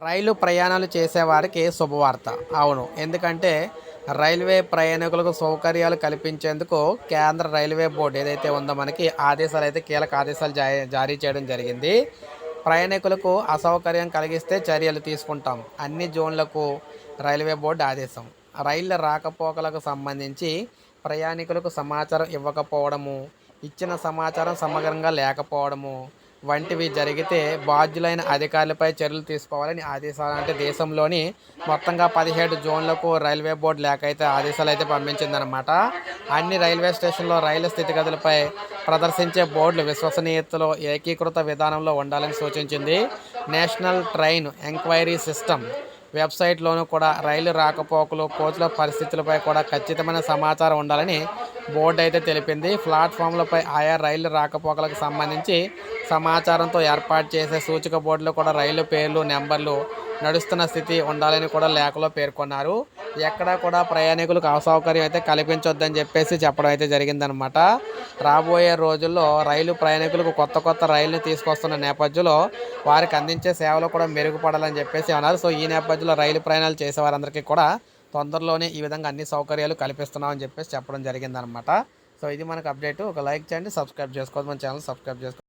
రైలు ప్రయాణాలు చేసేవారికి శుభవార్త. అవును. ఎందుకంటే రైల్వే ప్రయాణికులకు సౌకర్యాలు కల్పించేందుకు కేంద్ర రైల్వే బోర్డు ఏదైతే ఉందో మనకి ఆదేశాలు అయితే కీలక ఆదేశాలు జారీ జారీ చేయడం జరిగింది. ప్రయాణికులకు అసౌకర్యం కలిగిస్తే చర్యలు తీసుకుంటాం. అన్ని జోన్లకు రైల్వే బోర్డు ఆదేశం. రైళ్ళ రాకపోకలకు సంబంధించి ప్రయాణికులకు సమాచారం ఇవ్వకపోవడము ఇచ్చిన సమాచారం సమగ్రంగా లేకపోవడము వంటివి జరిగితే బాధ్యులైన అధికారులపై చర్యలు తీసుకోవాలని ఆదేశాలు అంటే దేశంలోని మొత్తంగా పదిహేడు జోన్లకు రైల్వే బోర్డు లేక అయితే ఆదేశాలు అయితే పంపించిందనమాట అన్ని రైల్వే స్టేషన్లో రైలు స్థితిగతులపై ప్రదర్శించే బోర్డులు విశ్వసనీయతలో ఏకీకృత విధానంలో ఉండాలని సూచించింది. నేషనల్ ట్రైన్ ఎంక్వైరీ సిస్టమ్ వెబ్సైట్లోనూ కూడా రైలు రాకపోకలు కోచ్ల పరిస్థితులపై కూడా ఖచ్చితమైన సమాచారం ఉండాలని బోర్డు అయితే తెలిపింది. ప్లాట్ఫామ్లపై ఆయా రైలు రాకపోకలకు సంబంధించి సమాచారంతో ఏర్పాటు చేసే సూచిక బోర్డులో కూడా రైలు పేర్లు నెంబర్లు నడుస్తున్న స్థితి ఉండాలని కూడా లేఖలో పేర్కొన్నారు. ఎక్కడా కూడా ప్రయాణికులకు అసౌకర్యం అయితే కల్పించొద్దని చెప్పేసి చెప్పడం అయితే జరిగిందనమాట రాబోయే రోజుల్లో రైలు ప్రయాణికులకు కొత్త కొత్త రైళ్ళు తీసుకొస్తున్న నేపథ్యంలో వారికి అందించే సేవలు కూడా మెరుగుపడాలని చెప్పేసి అన్నారు. సో ఈ నేపథ్యంలో రైలు ప్రయాణాలు చేసే వారందరికీ కూడా తొందరలోనే ఈ విధంగా అన్ని సౌకర్యాలు కల్పిస్తున్నామని చెప్పేసి చెప్పడం జరిగిందనమాట సో ఇది మనకు అప్డేట్. ఒక లైక్ చేయండి సబ్స్క్రైబ్ చేసుకోవద్దు. మన ఛానల్ సబ్స్క్రైబ్ చేసుకోండి